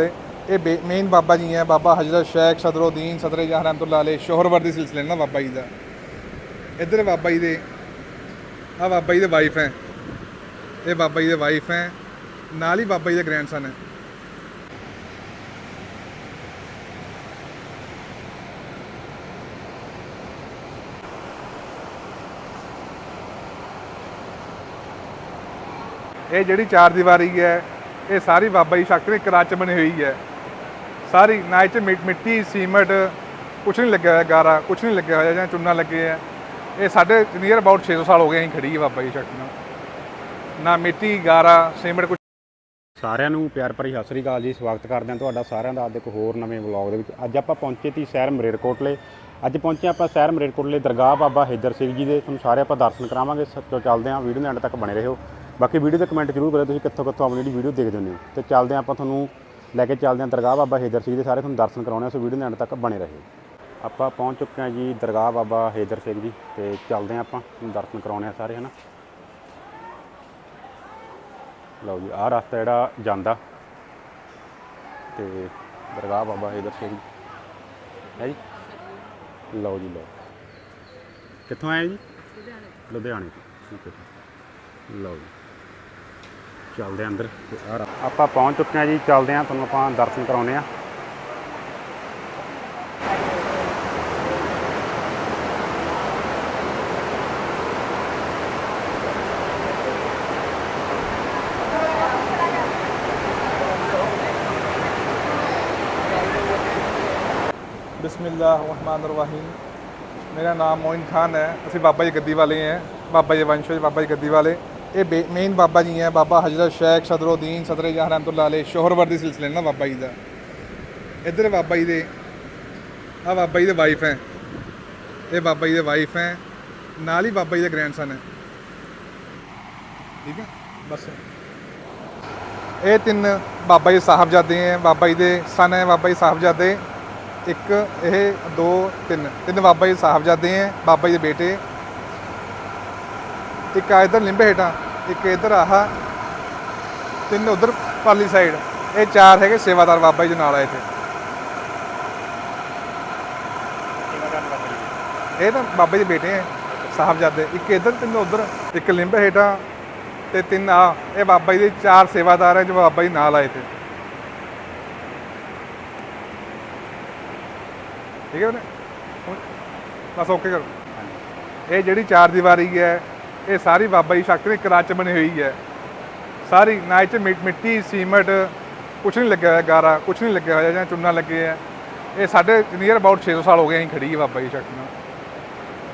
ਇਹ ਮੇਨ ਬਾਬਾ ਜੀ ਹੈ, ਬਾਬਾ ਹਜਰਤ ਸ਼ੇਖ ਸਦਰਉਦੀਨ ਸਦਰ ਜਹਾਂ ਰਹਿਮਤੁਲਲਾਹ ਅਲੈਹ ਸ਼ੋਹਰਵਰਦੀ ਸਿਲਸਿਲੇ ਨਾ ਬਾਬਾ ਜੀ ਦਾ। ਇੱਧਰ ਬਾਬਾ ਜੀ ਦੇ ਆ ਬਾਬਾ ਜੀ ਦੇ ਵਾਈਫ ਹੈ। ਇਹ ਬਾਬਾ ਜੀ ਦੇ ਵਾਈਫ ਹੈ। ਨਾਲ ਹੀ ਬਾਬਾ ਜੀ ਦੇ ਗ੍ਰੈਂਡਸਨ ਹੈ। ਇਹ ਜਿਹੜੀ ਚਾਰ ਦੀਵਾਰੀ ਹੈ ਇਹ ਸਾਰੀ ਬਾਬਾ ਜੀ ਸ਼ਕਤੀ ਨੇ ਕਰਾਚ ਬਣੀ ਹੋਈ ਹੈ। ਸਾਰੀ ਨਾ ਇਹ ਚ ਮਿੱਟੀ, ਸੀਮਟ, ਕੁਛ ਨਹੀਂ ਲੱਗਿਆ ਹੋਇਆ, ਗਾਰਾ, ਕੁਛ ਨਹੀਂ ਲੱਗਿਆ ਹੋਇਆ, ਜਾਂ ਚੁੰਨਾ ਲੱਗੇ ਆ ਇਹ ਸਾਡੇ ਨੀਅਰ ਅਬਾਊਟ 600 ਸਾਲ ਹੋ ਗਏ ਅਸੀਂ ਖੜੀ ਹੈ ਬਾਬਾ ਜੀ ਸ਼ਕਤੀ ਨਾਲ। ਨਾ ਮਿੱਟੀ, ਗਾਰਾ, ਸੀਮਟ, ਕੁਛ ਸਾਰਿਆਂ ਨੂੰ ਪਿਆਰ ਭਰੀ ਸਤਿ ਸ੍ਰੀ ਅਕਾਲ ਜੀ, ਸਵਾਗਤ ਕਰਦੇ ਹਾਂ ਤੁਹਾਡਾ ਸਾਰਿਆਂ ਦਾ ਅੱਜ ਇੱਕ ਹੋਰ ਨਵੇਂ ਵਲੌਗ ਦੇ ਵਿੱਚ। ਅੱਜ ਆਪਾਂ ਪਹੁੰਚੇ ਤੀ ਸ਼ਹਿਰ ਮਰੇਰਕੋਟਲੇ। ਅੱਜ ਪਹੁੰਚੇ ਆਪਾਂ ਸ਼ਹਿਰ ਮਰੇਰਕੋਟਲੇ, ਦਰਗਾਹ ਬਾਬਾ ਹੈਦਰ ਸਿੰਘ ਜੀ ਦੇ। ਤੁਹਾਨੂੰ ਸਾਰੇ ਆਪਾਂ ਦਰਸ਼ਨ ਕਰਾਵਾਂਗੇ ਸੱਚੋ ਚੱਲਦੇ ਹਾਂ ਵੀਡੀਓ ਦੇ ਐਂਡ ਤੱਕ ਬਣੇ ਰਹੋ। ਬਾਕੀ ਵੀਡੀਓ 'ਤੇ ਕਮੈਂਟ ਜ਼ਰੂਰ ਕਰਿਓ, ਤੁਸੀਂ ਕਿੱਥੋਂ ਕਿੱਥੋਂ ਆਪਣੀ ਜਿਹੜੀ ਵੀਡੀਓ ਦੇਖਦੇ ਹੁੰਦੇ ਹੋ। ਤੇ ਚੱਲਦੇ ਹਾਂ ਆਪਾਂ ਤੁਹਾਨੂੰ ਲੈ ਕੇ ਚੱਲਦੇ ਹਾਂ ਦਰਗਾਹ ਬਾਬਾ ਹੇਦਰ ਸਿੰਘ ਦੇ ਸਾਰੇ ਤੁਹਾਨੂੰ ਦਰਸ਼ਨ ਕਰਾਉਣੇ ਆ ਸੋ ਵੀਡੀਓ ਦੇ ਐਂਡ ਤੱਕ ਬਣੇ ਰਹੋ। ਆਪਾਂ ਪਹੁੰਚ ਚੁੱਕੇ ਹਾਂ ਜੀ ਦਰਗਾਹ ਬਾਬਾ ਹੇਦਰ ਸਿੰਘ ਜੀ, ਤੇ ਚੱਲਦੇ ਹਾਂ ਆਪਾਂ, ਤੁਹਾਨੂੰ ਦਰਸ਼ਨ ਕਰਾਉਣੇ ਆ ਸਾਰੇ, ਹਨਾ। ਲਓ ਜੀ, ਆਹ ਰਸਤਾ ਜਿਹੜਾ ਜਾਂਦਾ, ਤੇ ਦਰਗਾਹ ਬਾਬਾ ਹੇਦਰ ਸਿੰਘ ਹੈ ਜੀ? ਲਓ ਜੀ, ਲਓ। ਕਿੱਥੋਂ ਆਏ ਜੀ? ਲੁਧਿਆਣੇ ਲੁਧਿਆਣੇ ਤੋਂ। ਠੀਕ ਹੈ ਜੀ। ਲਓ ਜੀ। ਚੱਲਦੇ ਹਾਂ ਅੰਦਰ। ਆਪਾਂ ਪਹੁੰਚ ਚੁੱਕੇ ਹਾਂ ਜੀ, ਚੱਲਦੇ ਹਾਂ, ਤੁਹਾਨੂੰ ਆਪਾਂ ਦਰਸ਼ਨ ਕਰਾਉਨੇ ਆ ਬਿਸਮਿਲ੍ਲਾਹਿਰਰਹਿਮਾਨਿਰਰਹੀਮ। ਮੇਰਾ ਨਾਮ ਮੋਇਨ ਖਾਨ ਹੈ। ਅਸੀਂ ਬਾਬਾ ਜੀ ਗੱਦੀ ਵਾਲੇ ਹਾਂ। ਬਾਬਾ ਜੀ ਵੰਸ਼ਜ ਬਾਬਾ ਜੀ ਗੱਦੀ ਵਾਲੇ। ਇਹ ਮੇਨ ਬਾਬਾ ਜੀ ਹੈ ਬਾਬਾ ਹਜਰਤ ਸ਼ੇਖ ਸਦਰਉਦੀਨ ਸਦਰੇ ਜਹਾਂ ਰਹਿਮਤੁਲਲਾਹ ਅਲੈਹ ਸ਼ੋਹਰਵਰ ਦੇ ਸਿਲਸਿਲੇ ਨਾਲ ਬਾਬਾ ਜੀ ਦਾ ਇੱਧਰ ਬਾਬਾ ਜੀ ਦੇ ਆ ਬਾਬਾ ਜੀ ਦੇ ਵਾਈਫ ਹੈ ਇਹ ਬਾਬਾ ਜੀ ਦੇ ਵਾਈਫ ਹੈ ਨਾਲ ਹੀ ਬਾਬਾ ਜੀ ਦੇ ਗ੍ਰੈਂਡਸਨ ਹੈ ਠੀਕ ਹੈ ਬਸ ਇਹ ਤਿੰਨ ਬਾਬਾ ਜੀ ਸਾਹਿਬਜ਼ਾਦੇ ਹੈ ਬਾਬਾ ਜੀ ਦੇ ਸਨ ਹੈ ਬਾਬਾ ਜੀ ਸਾਹਿਬਜ਼ਾਦੇ ਇੱਕ ਇਹ ਦੋ ਤਿੰਨ ਤਿੰਨ ਬਾਬਾ ਜੀ ਸਾਹਿਬਜ਼ਾਦੇ ਹੈ ਬਾਬਾ ਜੀ ਦੇ ਬੇਟੇ ਇੱਕ ਆ ਇਧਰ ਲਿੰਬੇ ਹੇਠਾਂ ਇੱਕ ਇਧਰ ਆਹ ਤਿੰਨ ਉਧਰ ਪਾਲੀ ਸਾਈਡ ਇਹ ਚਾਰ ਹੈਗੇ ਸੇਵਾਦਾਰ ਬਾਬਾ ਜੀ ਦੇ ਨਾਲ ਆਏ ਇੱਥੇ। ਇਹ ਤਾਂ ਬਾਬਾ ਜੀ ਦੇ ਬੇਟੇ ਹੈ ਸਾਹਿਬਜ਼ਾਦੇ। ਇੱਕ ਇਧਰ ਤਿੰਨ ਉਧਰ ਇੱਕ ਲਿੰਬੇ ਹੇਠਾਂ ਤੇ ਤਿੰਨ ਆ। ਇਹ ਬਾਬਾ ਜੀ ਦੇ ਚਾਰ ਸੇਵਾਦਾਰ ਹੈ ਜੋ ਬਾਬਾ ਜੀ ਨਾਲ ਆਏ ਤੇ ਠੀਕ ਹੈ ਉਹਨੇ ਬਸ ਓਕੇ ਕਰੋ। ਇਹ ਜਿਹੜੀ ਚਾਰ ਦੀਵਾਰੀ ਹੈ ਇਹ ਸਾਰੀ ਬਾਬਾ ਜੀ ਸ਼ਕਤੀ ਦੀ ਕਰਾਚ ਬਣੀ ਹੋਈ ਹੈ। ਸਾਰੀ ਨਾ ਇਹ ਚ ਮਿੱਟੀ, ਸੀਮਟ, ਕੁਛ ਨਹੀਂ ਲੱਗਿਆ ਹੋਇਆ, ਗਾਰਾ, ਕੁਛ ਨਹੀਂ ਲੱਗਿਆ ਹੋਇਆ ਜਾਂ ਚੁੰਨਾ ਲੱਗੇ ਆ ਇਹ ਸਾਡੇ ਨੀਅਰ ਅਬਾਊਟ 600 ਸਾਲ ਹੋ ਗਏ ਅਸੀਂ ਖੜੀ ਹੈ ਬਾਬਾ ਜੀ ਸ਼ਕਤੀ ਨਾਲ।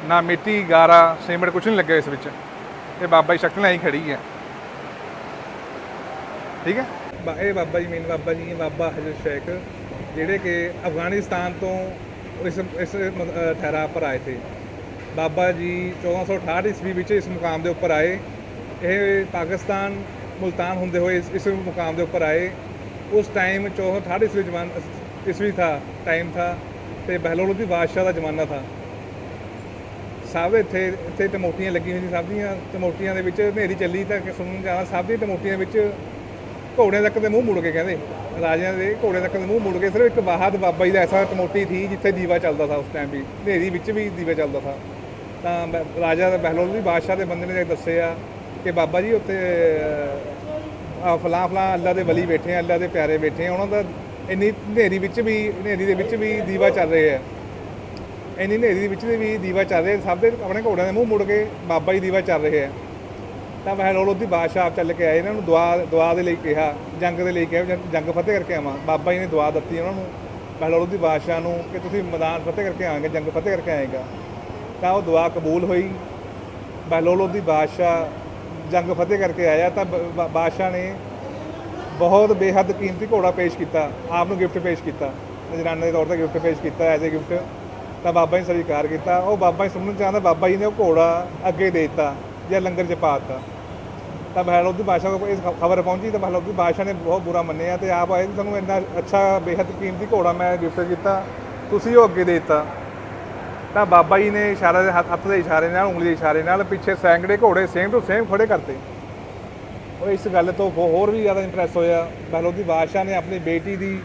ਨਾ ਮਿੱਟੀ, ਗਾਰਾ, ਸੀਮਟ ਕੁਛ ਨਹੀਂ ਲੱਗਿਆ ਇਸ ਵਿੱਚ। ਇਹ ਬਾਬਾ ਜੀ ਸ਼ਕਤੀ ਨਾਲ ਹੀ ਖੜੀ ਹੈ। ਠੀਕ ਹੈ? ਇਹ ਬਾਬਾ ਜੀ ਮੇਨ ਬਾਬਾ ਜੀ ਹੈ ਬਾਬਾ ਹਜ਼ਰ ਸ਼ੇਖ, ਜਿਹੜੇ ਕਿ ਅਫਗਾਨਿਸਤਾਨ ਤੋਂ ਇਸ ਇਸ ਠਹਿਰਾ ਪਰ ਆਏ ਥੇ ਬਾਬਾ ਜੀ 1468 ਈਸਵੀ ਵਿੱਚ ਇਸ ਮੁਕਾਮ ਦੇ ਉੱਪਰ ਆਏ। ਇਹ ਪਾਕਿਸਤਾਨ ਮੁਲਤਾਨ ਹੁੰਦੇ ਹੋਏ ਇਸ ਇਸ ਮੁਕਾਮ ਦੇ ਉੱਪਰ ਆਏ। ਉਸ ਟਾਈਮ 1468 ਈਸਵੀ ਜਮਾਨ ਈਸਵੀ ਥਾ ਟਾਈਮ ਥਾ ਤੇ ਬਹਿਲੋਲੁਦੀ ਬਾਦਸ਼ਾਹ ਦਾ ਜ਼ਮਾਨਾ ਥਾ। ਸਭ ਇੱਥੇ ਇੱਥੇ ਟਮੋਟੀਆਂ ਲੱਗੀਆਂ ਹੋਈਆਂ ਸਭ ਦੀਆਂ ਟਮੋਟੀਆਂ ਦੇ ਵਿੱਚ ਹਨੇਰੀ ਚੱਲੀ ਤਾਂ ਕਿ ਸੁਣਨ ਜਾਣਾ, ਸਭ ਦੀਆਂ ਟਮੋਟੀਆਂ ਵਿੱਚ ਘੋੜਿਆਂ ਤੱਕ ਦੇ ਮੂੰਹ ਮੁੜ ਕੇ ਕਹਿੰਦੇ। ਰਾਜਿਆਂ ਦੇ ਘੋੜਿਆਂ ਤੱਕ ਦੇ ਮੂੰਹ ਮੁੜ ਕੇ, ਸਿਰਫ ਇੱਕ ਬਾਹਦ ਬਾਬਾ ਜੀ ਦਾ ਐਸਾ ਟਮੋਟੀ ਸੀ ਜਿੱਥੇ ਦੀਵਾ ਚੱਲਦਾ ਸੀ ਉਸ ਟਾਈਮ ਵੀ। ਹਨੇਰੀ ਵਿੱਚ ਵੀ ਦੀਵਾ ਚੱਲਦਾ ਸੀ ਤਾਂ ਬ- ਰਾਜਾ ਬਹਿਲੋਲ ਵੀ ਬਾਦਸ਼ਾਹ ਦੇ ਬੰਦੇ ਨੇ ਦੱਸਿਆ ਕਿ ਬਾਬਾ ਜੀ ਉੱਥੇ ਆ ਫਲਾਂ ਫਲਾਂ ਅੱਲਾ ਦੇ ਵਲੀ ਬੈਠੇ ਆ, ਅੱਲਾ ਦੇ ਪਿਆਰੇ ਬੈਠੇ ਆ, ਉਹਨਾਂ ਦਾ ਇੰਨੀ ਹਨੇਰੀ ਵਿੱਚ ਵੀ, ਹਨੇਰੀ ਦੇ ਵਿੱਚ ਵੀ ਦੀਵਾ ਚੱਲ ਰਿਹਾ ਹੈ ਇੰਨੀ ਹਨੇਰੀ ਦੇ ਵਿੱਚ ਵੀ ਦੀਵਾ ਚੱਲ ਰਿਹਾ ਸਭ ਦੇ ਆਪਣੇ ਘੋੜਿਆਂ ਦੇ ਮੂੰਹ ਮੁੜ ਕੇ ਬਾਬਾ ਜੀ ਦੀਵਾ ਚੱਲ ਰਿਹਾ ਹੈ ਤਾਂ ਬਹਿਲੋਲ ਉਹਦੀ ਬਾਦਸ਼ਾਹ ਆਪ ਚੱਲ ਕੇ ਆਏ, ਇਹਨਾਂ ਨੂੰ ਦੁਆ ਦੁਆ ਦੇ ਲਈ ਕਿਹਾ, ਜੰਗ ਦੇ ਲਈ ਕਿਹਾ ਵੀ ਜੰਗ- ਫਤਿਹ ਕਰਕੇ ਆਵਾਂ। ਬਾਬਾ ਜੀ ਨੇ ਦੁਆ ਦਿੱਤੀ ਉਹਨਾਂ ਨੂੰ, ਬਹਿਲੋਲ ਦੀ ਬਾਦਸ਼ਾਹ ਨੂੰ ਕਿ ਤੁਸੀਂ ਮੈਦਾਨ ਫਤਿਹ ਕਰਕੇ ਆਵਾਂਗੇ, ਜੰਗ ਫਤਿਹ ਕਰਕੇ ਆਏਗਾ। ਤਾਂ ਉਹ ਦੁਆ ਕਬੂਲ ਹੋਈ। ਬਹਿਲੋਲ ਉਹਦੀ ਬਾਦਸ਼ਾਹ ਜੰਗ ਫਤਿਹ ਕਰਕੇ ਆਇਆ ਤਾਂ ਬ- ਬਾਦਸ਼ਾਹ ਨੇ ਬਹੁਤ ਬੇਹੱਦ ਕੀਮਤੀ ਘੋੜਾ ਪੇਸ਼ ਕੀਤਾ, ਆਪ ਨੂੰ ਗਿਫਟ ਪੇਸ਼ ਕੀਤਾ। ਨਜ਼ਰਾਨੇ ਦੇ ਤੌਰ ਤੇ ਗਿਫਟ ਪੇਸ਼ ਕੀਤਾ, ਐਜ਼ ਏ ਗਿਫਟ। ਤਾਂ ਬਾਬਾ ਜੀ ਸਵੀਕਾਰ ਕੀਤਾ। ਉਹ ਬਾਬਾ ਜੀ ਸੁਣਨ ਚਾਹੁੰਦਾ, ਬਾਬਾ ਜੀ ਨੇ ਉਹ ਘੋੜਾ ਅੱਗੇ ਦੇ ਦਿੱਤਾ ਜਾਂ ਲੰਗਰ 'ਚ ਪਾ ਦਿੱਤਾ। ਤਾਂ ਬਹਿਲੋਲ ਦੀ ਬਾਦਸ਼ਾਹ ਕੋਲ ਇਸ ਖਬਰ ਪਹੁੰਚੀ ਤਾਂ ਬਹਿਲੋਲ ਦੀ ਬਾਦਸ਼ਾਹ ਨੇ ਬਹੁਤ ਬੁਰਾ ਮੰਨਿਆ ਤੇ ਆਪ ਆਏ ਤੁਹਾਨੂੰ ਇੰਨਾ ਅੱਛਾ, ਬੇਹੱਦ ਕੀਮਤੀ ਘੋੜਾ ਮੈਂ ਗਿਫਟ ਕੀਤਾ, ਤੁਸੀਂ ਉਹ ਅੱਗੇ ਦੇ ਦਿੱਤਾ। ਤਾਂ ਬਾਬਾ ਜੀ ਨੇ ਇਸ਼ਾਰਾ ਦੇ ਹੱਥ ਹੱਥ ਦੇ ਇਸ਼ਾਰੇ ਨਾਲ ਉਂਗਲੀ ਦੇ ਇਸ਼ਾਰੇ ਨਾਲ ਪਿੱਛੇ ਸੈਂਕੜੇ ਘੋੜੇ ਸੇਮ ਟੂ ਸੇਮ ਖੜੇ ਕਰਤੇ ਉਹ ਇਸ ਗੱਲ ਤੋਂ ਹੋਰ ਵੀ ਜ਼ਿਆਦਾ ਇੰਪ੍ਰੈਸ ਹੋਇਆ। ਬਹਿਲੋਦੀ ਬਾਦਸ਼ਾਹ ਨੇ ਆਪਣੀ ਬੇਟੀ ਦੀ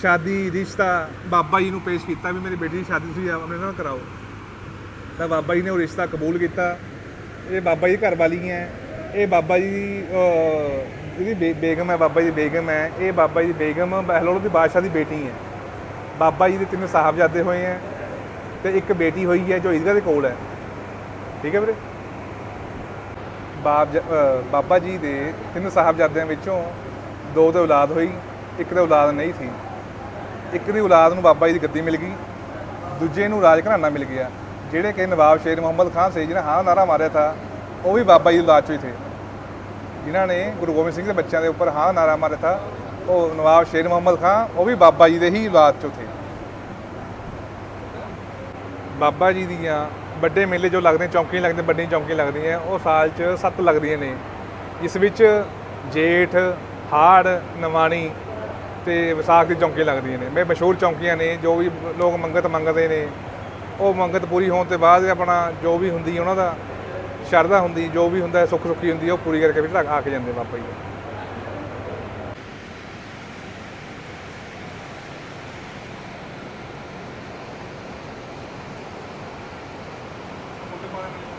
ਸ਼ਾਦੀ ਰਿਸ਼ਤਾ ਬਾਬਾ ਜੀ ਨੂੰ ਪੇਸ਼ ਕੀਤਾ ਵੀ ਮੇਰੀ ਬੇਟੀ ਦੀ ਸ਼ਾਦੀ ਤੁਸੀਂ ਆਪਣੇ ਨਾਲ ਕਰਾਓ। ਤਾਂ ਬਾਬਾ ਜੀ ਨੇ ਉਹ ਰਿਸ਼ਤਾ ਕਬੂਲ ਕੀਤਾ। ਇਹ ਬਾਬਾ ਜੀ ਘਰ ਵਾਲੀ ਹੈ। ਇਹ ਬਾਬਾ ਜੀ ਦੀ ਅਹ, ਬੇ- ਬੇਗਮ ਹੈ ਬਾਬਾ ਜੀ ਦੀ ਬੇਗਮ ਹੈ। ਇਹ ਬਾਬਾ ਜੀ ਦੀ ਬੇਗਮ ਬਹਿਲੋਲ ਦੀ ਬਾਦਸ਼ਾਹ ਦੀ ਬੇਟੀ ਹੈ। ਬਾਬਾ ਜੀ ਦੇ ਤਿੰਨ ਸਾਹਿਬਜ਼ਾਦੇ ਹੋਏ ਹੈ। ਤੇ ਇੱਕ ਬੇਟੀ ਹੋਈ ਹੈ ਜੋ ਈਦਗਾਹ ਦੇ ਕੋਲ ਹੈ। ਠੀਕ ਹੈ ਵੀਰੇ? ਬਾਬ ਬਾਬਾ ਜੀ ਦੇ ਤਿੰਨ ਸਾਹਿਬਜ਼ਾਦਿਆਂ ਵਿੱਚੋਂ ਦੋ ਦੇ ਔਲਾਦ ਹੋਈ, ਇੱਕ ਦੇ ਔਲਾਦ ਨਹੀਂ ਸੀ। ਇੱਕ ਦੀ ਔਲਾਦ ਨੂੰ ਬਾਬਾ ਜੀ ਦੀ ਗੱਦੀ ਮਿਲ ਗਈ, ਦੂਜੇ ਨੂੰ ਰਾਜ ਘਰਾਣਾ ਮਿਲ ਗਿਆ। ਜਿਹੜੇ ਕਿ ਨਵਾਬ ਸ਼ੇਰ ਮੁਹੰਮਦ ਖਾਨ ਸੀ, ਜਿਹਨੇ ਹਾਂ ਨਾਰਾ ਮਾਰਿਆ ਥਾ, ਉਹ ਵੀ ਬਾਬਾ ਜੀ ਦੀ ਔਲਾਦ ਚੋਂ ਹੀ ਥੇ। ਜਿਨ੍ਹਾਂ ਨੇ ਗੁਰੂ ਗੋਬਿੰਦ ਸਿੰਘ ਦੇ ਬੱਚਿਆਂ ਦੇ ਉੱਪਰ ਹਾਂ ਨਾਰਾ ਮਾਰਿਆ ਥਾ, ਉਹ ਨਵਾਬ ਸ਼ੇਰ ਮੁਹੰਮਦ ਖਾਨ, ਉਹ ਵੀ ਬਾਬਾ ਜੀ ਦੇ ਹੀ ਔਲਾਦ ਚੋਂ ਥੇ। ਬਾਬਾ ਜੀ ਦੀਆਂ ਵੱਡੇ ਮੇਲੇ ਜੋ ਲੱਗਦੇ ਚੌਂਕੀਆਂ ਲੱਗਦੀਆਂ, ਵੱਡੀਆਂ ਚੌਂਕੀਆਂ ਲੱਗਦੀਆਂ ਉਹ ਸਾਲ 'ਚ ਸੱਤ ਲੱਗਦੀਆਂ ਨੇ। ਇਸ ਵਿੱਚ ਜੇਠ, ਹਾੜ, ਨਵਾਣੀ ਤੇ ਵਿਸਾਖ ਦੀ ਚੌਂਕੀਆਂ ਲੱਗਦੀਆਂ ਨੇ। ਮੈਂ ਮਸ਼ਹੂਰ ਚੌਂਕੀਆਂ ਨੇ, ਜੋ ਵੀ ਲੋਕ ਮੰਗਤ ਮੰਗਦੇ ਨੇ, ਉਹ ਮੰਗਤ ਪੂਰੀ ਹੋਣ ਤੋਂ ਬਾਅਦ ਆਪਣਾ ਜੋ ਵੀ ਹੁੰਦੀ ਉਹਨਾਂ ਦਾ ਸ਼ਰਧਾ ਹੁੰਦੀ, ਜੋ ਵੀ ਹੁੰਦਾ ਸੁੱਖ ਸੁੱਖੀ ਹੁੰਦੀ, ਉਹ ਪੂਰੀ ਕਰਕੇ ਫਿਰ ਆ ਕੇ ਜਾਂਦੇ ਬਾਬਾ ਜੀ। Thank.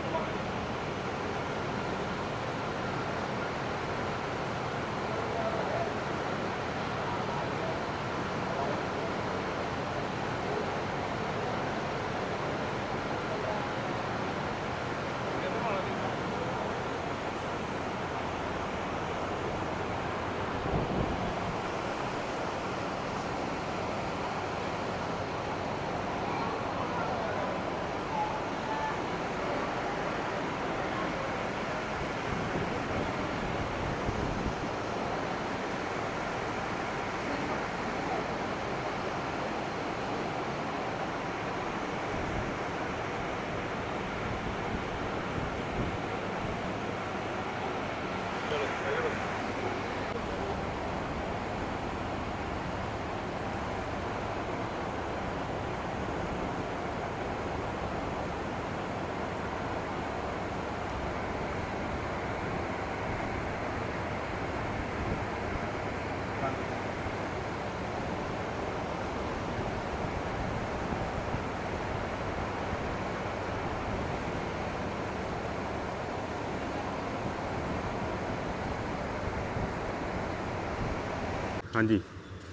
ਹਾਂਜੀ।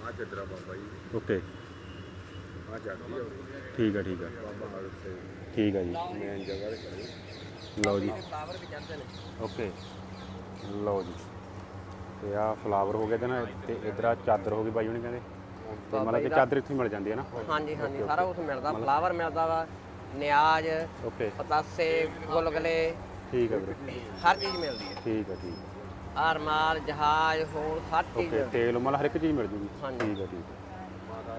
ਆ ਚੱਦਰਾ ਬਾਬਾ ਜੀ। ਓਕੇ। ਆ ਜਾਂਦੀ ਆ ਠੀਕ ਆ ਠੀਕ ਆ। ਬਾਬਾ ਠੀਕ ਆ ਜੀ। ਮੇਨ ਜਗ੍ਹਾ ਖੜੀ। ਲਓ ਜੀ। ਓਕੇ। ਲਓ ਜੀ। ਤੇ ਆ ਫਲਾਵਰ ਹੋ ਗਿਆ ਤੇ ਨਾ ਤੇ ਇਧਰ ਆ ਚਾਦਰ ਹੋ ਗਈ ਬਾਈ ਉਹਨੇ ਕਹਿੰਦੇ। ਤੇ ਮਤਲਬ ਕਿ ਚਾਦਰ ਇੱਥੇ ਮਿਲ ਜਾਂਦੀ ਹੈ ਨਾ? ਹਾਂਜੀ ਹਾਂਜੀ। ਸਾਰਾ ਕੁਝ ਮਿਲਦਾ। ਫਲਾਵਰ ਮਿਲਦਾ ਵਾ। ਨਿਆਜ ਓਕੇ। ਪਤਾਸੇ ਗੁਲਗਲੇ। ਠੀਕ ਆ ਵੀਰੇ। ਹਰ ਚੀਜ਼ ਮਿਲਦੀ ਹੈ। ਠੀਕ ਆ ਠੀਕ ਆਰਮਾਲ ਜਹਾਜ਼ ਹੋਰ ਹਰ ਚੀਜ਼। ਓਕੇ ਤੇਲ ਮਤਲਬ ਹਰ ਇੱਕ ਚੀਜ਼ ਮਿਲ ਜੂਗੀ। ਹਾਂਜੀ। ਠੀਕ ਆ ਠੀਕ ਹੈ। ਮਾਤਾ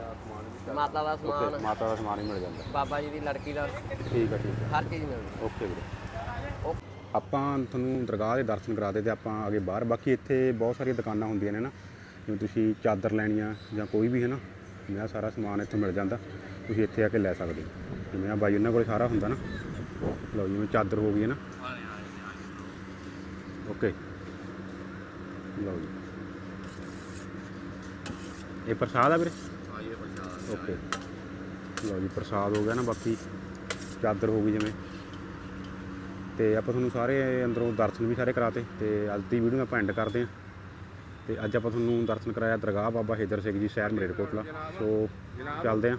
ਦਾ ਆ ਸਮਾਨ। ਮਾਤਾ ਦਾ ਸਮਾਨ ਹੀ ਮਿਲ ਜਾਂਦਾ। ਬਾਬਾ ਜੀ ਦੀ ਲੜਕੀ ਦਾ। ਠੀਕ ਆ ਠੀਕ ਆ ਹਰ ਚੀਜ਼ ਮਿਲਦੀ ਓਕੇ ਵੀਰੇ। ਆਪਾਂ ਤੁਹਾਨੂੰ ਦਰਗਾਹ ਦੇ ਦਰਸ਼ਨ ਕਰਾ ਦੇ ਤੇ ਆਪਾਂ ਅੱਗੇ ਬਾਹਰ। ਬਾਕੀ ਇੱਥੇ ਬਹੁਤ ਸਾਰੀਆਂ ਦੁਕਾਨਾਂ ਹੁੰਦੀਆਂ ਨੇ ਨਾ। ਜਿਵੇਂ ਤੁਸੀਂ ਚਾਦਰ ਲੈਣੀਆਂ ਜਾਂ ਕੋਈ ਵੀ ਹੈ ਨਾ ਮੇਰਾ ਸਾਰਾ ਸਮਾਨ ਇੱਥੇ ਮਿਲ ਜਾਂਦਾ। ਤੁਸੀਂ ਇੱਥੇ ਆ ਕੇ ਲੈ ਸਕਦੇ ਹੋ। ਜਿਵੇਂ ਆ ਬਾਈ ਉਹਨਾਂ ਕੋਲ ਸਾਰਾ ਹੁੰਦਾ ਨਾ। ਲਓ ਜਿਵੇਂ ਚਾਦਰ ਹੋ ਗਈ ਹੈ ਨਾ। ਓਕੇ ਲਓ ਜੀ। ਇਹ ਪ੍ਰਸਾਦ ਆ ਵੀਰੇ? ਆ ਇਹ ਪ੍ਰਸ਼ਾਦ ਓਕੇ। ਲਓ ਜੀ ਪ੍ਰਸਾਦ ਹੋ ਗਿਆ ਨਾ ਬਾਕੀ ਚਾਦਰ ਹੋ ਗਈ ਜਿਵੇਂ। ਤੇ ਆਪਾਂ ਤੁਹਾਨੂੰ ਸਾਰੇ ਅੰਦਰੋਂ ਦਰਸ਼ਨ ਵੀ ਸਾਰੇ ਕਰਾਤੇ ਤੇ ਅੱਜ ਦੀ ਵੀਡੀਓ ਆਪਾਂ ਐਂਡ ਕਰਦੇ ਹਾਂ। ਤੇ ਅੱਜ ਆਪਾਂ ਤੁਹਾਨੂੰ ਦਰਸ਼ਨ ਕਰਾਇਆ ਦਰਗਾਹ ਬਾਬਾ ਹੈਦਰ ਸਿੰਘ ਜੀ ਸ਼ਹਿਰ ਮਰੇਟਕੋਟਲਾ ਸੋ ਚੱਲਦੇ ਹਾਂ।